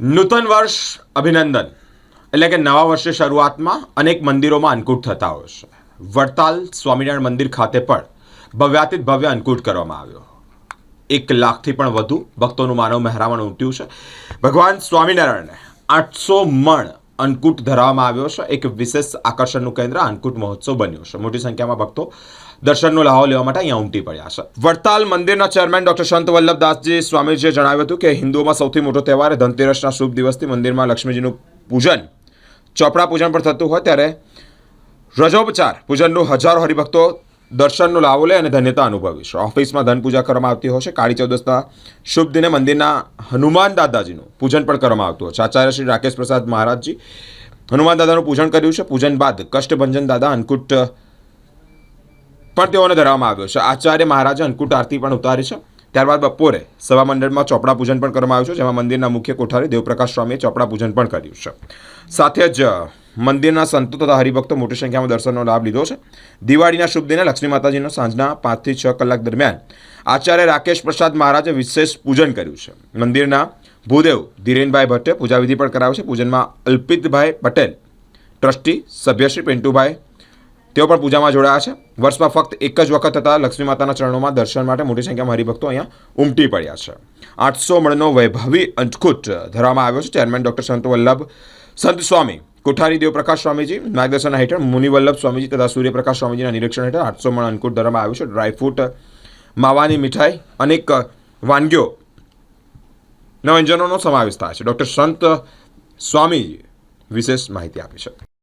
નૂતન વર્ષ અભિનંદન. એટલે કે નવા વર્ષે શરૂઆતમાં અનેક મંદિરોમાં અન્નકૂટ થતા હોય છે. વડતાલ સ્વામિનારાયણ મંદિર ખાતે પણ ભવ્યાતીત ભવ્ય અન્નકૂટ કરવામાં આવ્યો. એક લાખથી પણ વધુ ભક્તોનું માનવ મહેરામણ ઉમટ્યું છે. ભગવાન સ્વામિનારાયણને આઠસો મણ અન્નકૂટ ધરાવવામાં આવ્યો છે. એક વિશેષ આકર્ષણનું કેન્દ્ર અન્નકૂટ મહોત્સવ બન્યો છે. મોટી સંખ્યામાં ભક્તો દર્શનનો લાહો લેવા માટે અહીંયા ઉમટી પડ્યા છે. વડતાલ મંદિરના ચેરમેન ડોક્ટર સંત વલ્લભદાસજી સ્વામીજીએ જણાવ્યું હતું કે હિન્દુઓમાં સૌથી મોટો તહેવાર ધનતેરસના શુભ દિવસથી મંદિરમાં લક્ષ્મીજીનું પૂજન. ચોપડા પૂજન પણ થતું હોય ત્યારે રજોપચાર પૂજનનું હજારો હરિભક્તો દર્શનનો લાવો લે અને ધન્યતા અનુભવી છે. ઓફિસમાં ધન પૂજા કરવામાં આવતી હોય છે. કાળી ચૌદસના શુભ દિને મંદિરના હનુમાન દાદાજીનું પૂજન પણ કરવામાં આવતું હોય છે. આચાર્ય શ્રી રાકેશ પ્રસાદ મહારાજજી હનુમાન દાદાનું પૂજન કર્યું છે. પૂજન બાદ કષ્ટભંજન દાદા અન્નકૂટ પણ તેઓને ધરવામાં આવ્યો છે. આચાર્ય મહારાજે અન્નકૂટ આરતી પણ ઉતારી છે. ત્યારબાદ બપોરે સભા મંડળમાં ચોપડા પૂજન પણ કરવામાં આવ્યું છે, જેમાં મંદિરના મુખ્ય કોઠારી દેવપ્રકાશ સ્વામીએ ચોપડા પૂજન પણ કર્યું છે. સાથે જ મંદિરના સંતો તથા હરિભક્તો મોટી સંખ્યામાં દર્શનનો લાભ લીધો છે. દિવાળીના શુભ દિને લક્ષ્મી માતાજીનો સાંજના પાંચથી છ કલાક દરમિયાન આચાર્ય રાકેશ પ્રસાદ મહારાજે વિશેષ પૂજન કર્યું છે. મંદિરના ભૂદેવ ધીરેનભાઈ ભટ્ટે પૂજાવિધિ પણ કરાવ્યો છે. પૂજનમાં અલ્પિતભાઈ પટેલ, ટ્રસ્ટી સભ્યશ્રી પિન્ટુભાઈ તેઓ પણ પૂજામાં જોડાયા છે. વર્ષમાં ફક્ત એક જ વખત થતા લક્ષ્મી માતાના ચરણોમાં દર્શન માટે મોટી સંખ્યામાં હરિભક્તો અહીંયા ઉમટી પડ્યા છે. આઠસો મણનો વૈભવી અંચકૂટ ધરવામાં આવ્યો છે. ચેરમેન ડૉક્ટર સંત વલ્લભ, સંત સ્વામી, કોઠારી દેવપ્રકાશ સ્વામીજી માર્ગદર્શન હેઠળ મુનિવલ્લભ સ્વામીજી તથા સૂર્યપ્રકાશ સ્વામીજીના નિરીક્ષણ હેઠળ આઠસો મણ અંકુટ ધરવામાં આવ્યું છે. ડ્રાયફ્રૂટ માવાની મીઠાઈ, અનેક વાનગીઓ વ્યંજનોનો સમાવેશ થાય છે. ડૉક્ટર સંત સ્વામી વિશેષ માહિતી આપી છે.